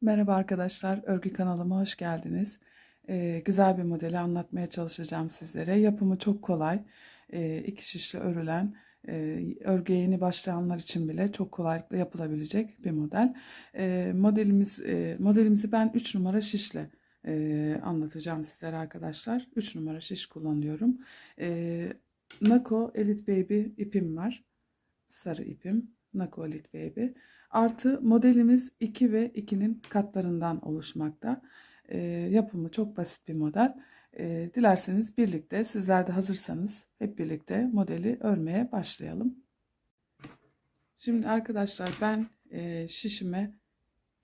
Merhaba arkadaşlar, örgü kanalıma hoş geldiniz. Ee, güzel bir modeli anlatmaya çalışacağım sizlere. Yapımı çok kolay. Ee, iki şişle örülen, e, örgüye yeni başlayanlar için bile çok kolaylıkla yapılabilecek bir model. Ee, modelimiz e, Modelimizi ben 3 numara şişle e, anlatacağım sizlere arkadaşlar. 3 numara şiş kullanıyorum. Ee, Nako Elite Baby ipim var. Sarı ipim. Nako Elite Baby. Artı modelimiz 2 ve 2'nin katlarından oluşmakta. E, yapımı çok basit bir model. E, dilerseniz birlikte sizler de hazırsanız hep birlikte modeli örmeye başlayalım. Şimdi arkadaşlar ben e, şişime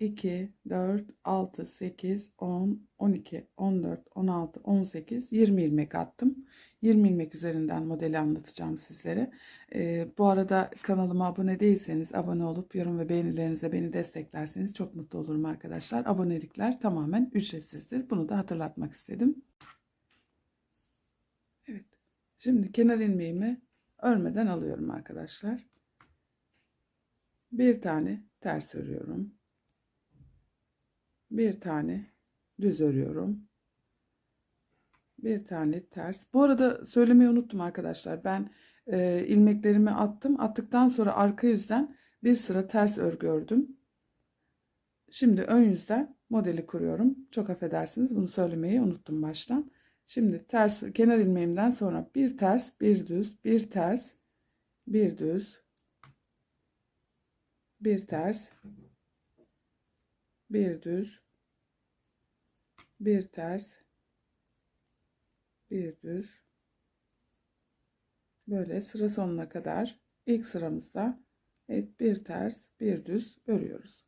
2, 4, 6, 8, 10, 12, 14, 16, 18, 20 ilmek attım. 20 ilmek üzerinden modeli anlatacağım sizlere. Ee, bu arada kanalıma abone değilseniz abone olup yorum ve beğenilerinize beni desteklerseniz çok mutlu olurum arkadaşlar. Abonelikler tamamen ücretsizdir. Bunu da hatırlatmak istedim. Evet. Şimdi kenar ilmeğimi örmeden alıyorum arkadaşlar. Bir tane ters örüyorum bir tane düz örüyorum. Bir tane ters. Bu arada söylemeyi unuttum arkadaşlar. Ben e, ilmeklerimi attım. Attıktan sonra arka yüzden bir sıra ters örgü ördüm. Şimdi ön yüzden modeli kuruyorum. Çok affedersiniz bunu söylemeyi unuttum baştan. Şimdi ters kenar ilmeğimden sonra bir ters, bir düz, bir ters, bir düz, bir ters, bir düz, bir ters, bir düz. Böyle sıra sonuna kadar ilk sıramızda hep bir ters, bir düz örüyoruz.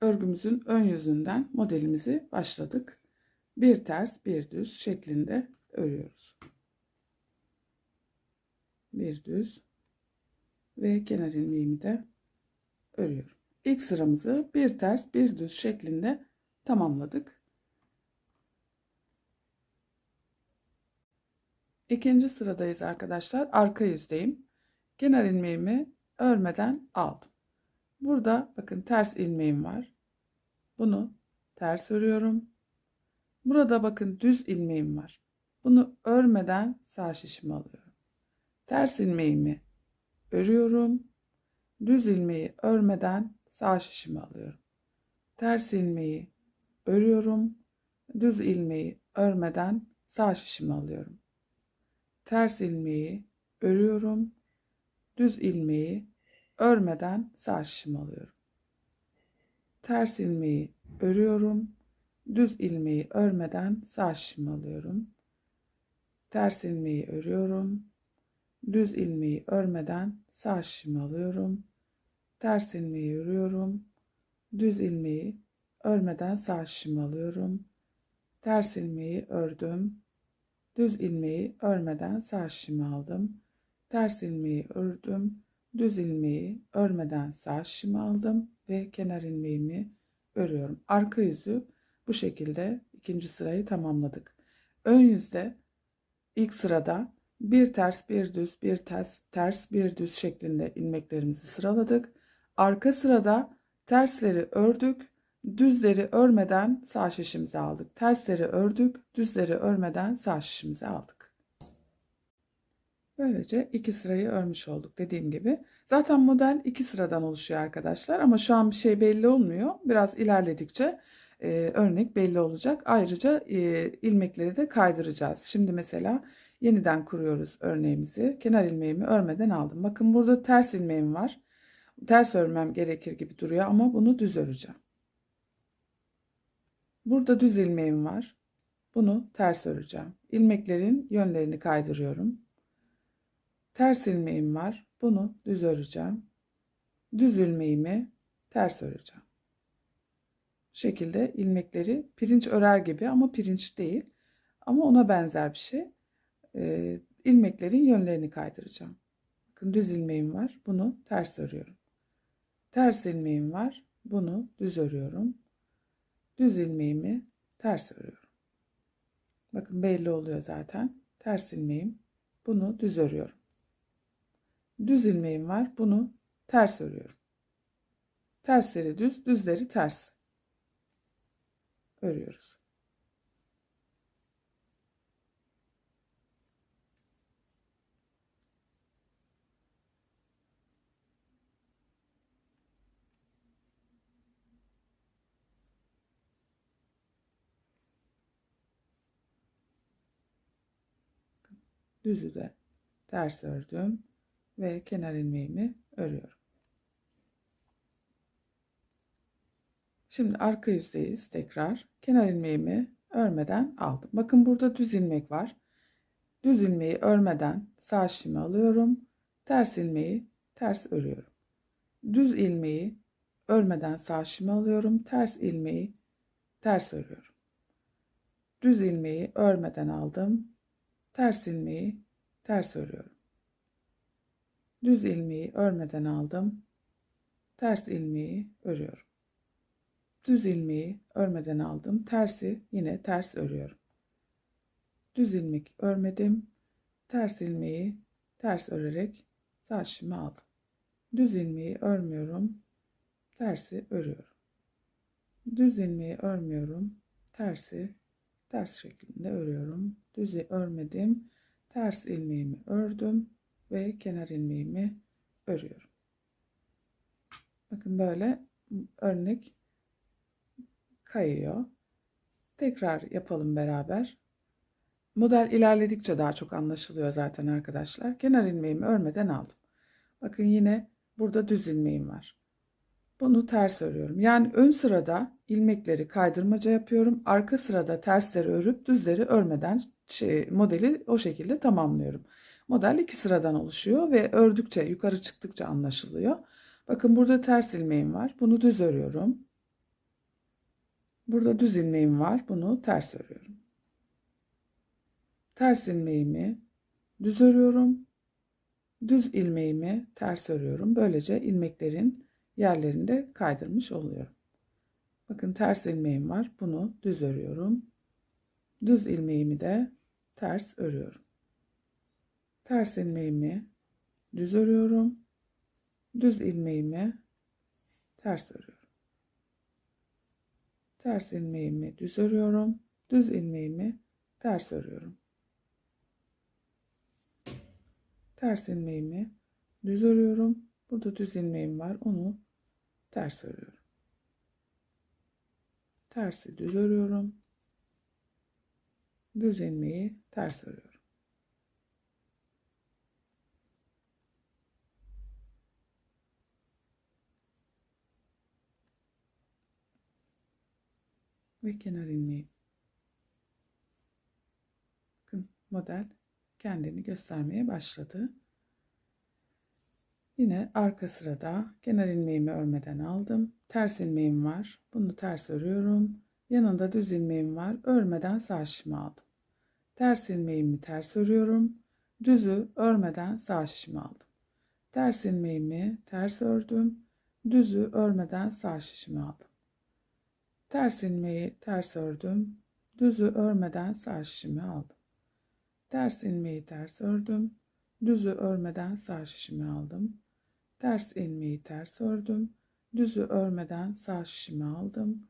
Örgümüzün ön yüzünden modelimizi başladık. Bir ters, bir düz şeklinde örüyoruz. Bir düz ve kenar ilmeğimi de örüyorum. İlk sıramızı bir ters bir düz şeklinde tamamladık. İkinci sıradayız arkadaşlar. Arka yüzdeyim. Kenar ilmeğimi örmeden aldım. Burada bakın ters ilmeğim var. Bunu ters örüyorum. Burada bakın düz ilmeğim var. Bunu örmeden sağ şişimi alıyorum. Ters ilmeğimi örüyorum. Düz ilmeği örmeden sağ şişimi alıyorum. Ters ilmeği örüyorum. Düz ilmeği örmeden sağ şişimi alıyorum. Ters ilmeği örüyorum. Düz ilmeği örmeden sağ şişimi alıyorum. Ters ilmeği örüyorum düz ilmeği örmeden sağ şişimi alıyorum. Ters ilmeği örüyorum. Düz ilmeği örmeden sağ şişimi alıyorum. Ters ilmeği örüyorum. Düz ilmeği örmeden sağ şişimi alıyorum. Ters ilmeği ördüm. Düz ilmeği örmeden sağ şişimi aldım. Ters ilmeği ördüm. Düz ilmeği örmeden sağ şişimi aldım ve kenar ilmeğimi örüyorum. Arka yüzü bu şekilde ikinci sırayı tamamladık. Ön yüzde ilk sırada bir ters bir düz bir ters ters bir düz şeklinde ilmeklerimizi sıraladık. Arka sırada tersleri ördük. Düzleri örmeden sağ şişimizi aldık. Tersleri ördük. Düzleri örmeden sağ şişimizi aldık. Böylece iki sırayı örmüş olduk dediğim gibi. Zaten model iki sıradan oluşuyor arkadaşlar ama şu an bir şey belli olmuyor. Biraz ilerledikçe e, örnek belli olacak. Ayrıca e, ilmekleri de kaydıracağız. Şimdi mesela yeniden kuruyoruz örneğimizi. Kenar ilmeğimi örmeden aldım. Bakın burada ters ilmeğim var. Ters örmem gerekir gibi duruyor ama bunu düz öreceğim. Burada düz ilmeğim var. Bunu ters öreceğim. İlmeklerin yönlerini kaydırıyorum. Ters ilmeğim var. Bunu düz öreceğim. Düz ilmeğimi ters öreceğim şekilde ilmekleri pirinç örer gibi ama pirinç değil. Ama ona benzer bir şey. Ee, ilmeklerin yönlerini kaydıracağım. Bakın düz ilmeğim var. Bunu ters örüyorum. Ters ilmeğim var. Bunu düz örüyorum. Düz ilmeğimi ters örüyorum. Bakın belli oluyor zaten. ters ilmeğim. Bunu düz örüyorum. Düz ilmeğim var. Bunu ters örüyorum. Tersleri düz, düzleri ters örüyoruz. Düzü de ters ördüm ve kenar ilmeğimi örüyorum. Şimdi arka yüzdeyiz tekrar. Kenar ilmeğimi örmeden aldım. Bakın burada düz ilmek var. Düz ilmeği örmeden sağ şişimi alıyorum. Ters ilmeği ters örüyorum. Düz ilmeği örmeden sağ şişimi alıyorum. Ters ilmeği ters örüyorum. Düz ilmeği örmeden aldım. Ters ilmeği ters örüyorum. Düz ilmeği örmeden aldım. Ters ilmeği örüyorum. Düz ilmeği örmeden aldım. Tersi yine ters örüyorum. Düz ilmek örmedim. Ters ilmeği ters örerek sağ aldım. Düz ilmeği örmüyorum. Tersi örüyorum. Düz ilmeği örmüyorum. Tersi ters şeklinde örüyorum. Düzü örmedim. Ters ilmeğimi ördüm ve kenar ilmeğimi örüyorum. Bakın böyle örnek kayıyor. Tekrar yapalım beraber. Model ilerledikçe daha çok anlaşılıyor zaten arkadaşlar. Kenar ilmeğimi örmeden aldım. Bakın yine burada düz ilmeğim var. Bunu ters örüyorum. Yani ön sırada ilmekleri kaydırmaca yapıyorum. Arka sırada tersleri örüp düzleri örmeden şey, modeli o şekilde tamamlıyorum. Model iki sıradan oluşuyor ve ördükçe yukarı çıktıkça anlaşılıyor. Bakın burada ters ilmeğim var. Bunu düz örüyorum. Burada düz ilmeğim var. Bunu ters örüyorum. Ters ilmeğimi düz örüyorum. Düz ilmeğimi ters örüyorum. Böylece ilmeklerin yerlerinde kaydırmış oluyorum. Bakın ters ilmeğim var. Bunu düz örüyorum. Düz ilmeğimi de ters örüyorum. Ters ilmeğimi düz örüyorum. Düz ilmeğimi ters örüyorum. Ters ilmeğimi düz örüyorum. Düz ilmeğimi ters örüyorum. Ters ilmeğimi düz örüyorum. Burada düz ilmeğim var. Onu ters örüyorum. Tersi düz örüyorum. Düz ilmeği ters örüyorum. Ve kenar ilmeği. Bakın model kendini göstermeye başladı. Yine arka sırada kenar ilmeğimi örmeden aldım. Ters ilmeğim var. Bunu ters örüyorum. Yanında düz ilmeğim var. Örmeden sağ şişimi aldım. Ters ilmeğimi ters örüyorum. Düzü örmeden sağ şişimi aldım. Ters ilmeğimi ters ördüm. Düzü örmeden sağ şişimi aldım. Ters ilmeği ters ördüm. Düzü örmeden sağ şişimi aldım. Ters ilmeği ters ördüm. Düzü örmeden sağ şişimi aldım. Ters ilmeği ters ördüm. Düzü örmeden sağ şişimi aldım.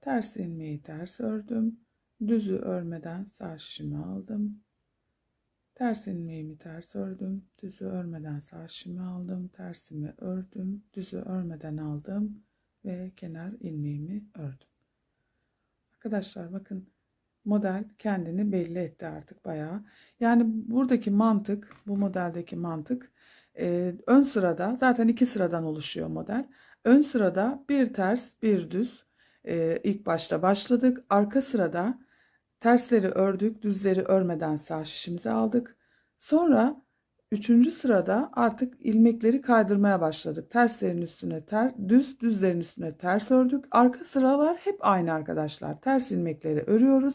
Ters ilmeği ters ördüm. Düzü örmeden sağ şişimi aldım. Ters ilmeğimi ters ördüm. Düzü örmeden sağ şişimi aldım. Tersimi ördüm. Düzü örmeden aldım ve kenar ilmeğimi ördüm. Arkadaşlar bakın model kendini belli etti artık bayağı. Yani buradaki mantık, bu modeldeki mantık e, ön sırada zaten iki sıradan oluşuyor model. Ön sırada bir ters bir düz e, ilk başta başladık. Arka sırada tersleri ördük düzleri örmeden sağ şişimizi aldık. Sonra üçüncü sırada artık ilmekleri kaydırmaya başladık. Terslerin üstüne ter, düz düzlerin üstüne ters ördük. Arka sıralar hep aynı arkadaşlar. Ters ilmekleri örüyoruz.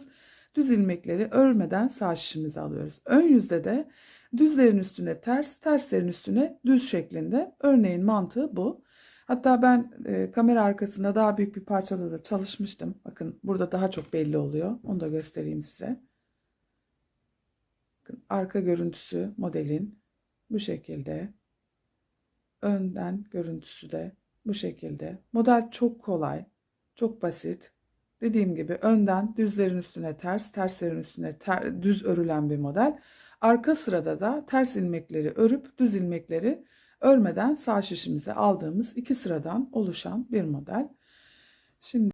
Düz ilmekleri örmeden sağ şişimizi alıyoruz. Ön yüzde de Düzlerin üstüne ters, terslerin üstüne düz şeklinde. Örneğin mantığı bu. Hatta ben e, kamera arkasında daha büyük bir parçada da çalışmıştım. Bakın burada daha çok belli oluyor. Onu da göstereyim size. Bakın arka görüntüsü modelin bu şekilde. Önden görüntüsü de bu şekilde. Model çok kolay, çok basit. Dediğim gibi önden düzlerin üstüne ters, terslerin üstüne ter- düz örülen bir model. Arka sırada da ters ilmekleri örüp düz ilmekleri örmeden sağ şişimize aldığımız iki sıradan oluşan bir model. Şimdi